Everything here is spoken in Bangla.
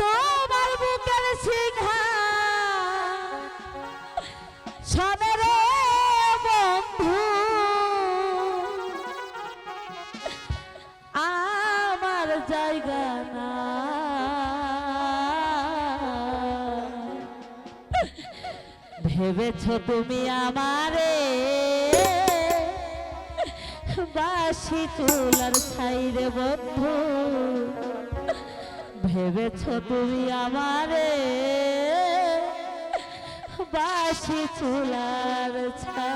তোমার সিংহা। জায়গা ভেবেছ তুমি আমারে? বাসি চুলার ছাইরে বন্ধু। ভেবেছো তুমি আমারে? বাসি চুলার ছা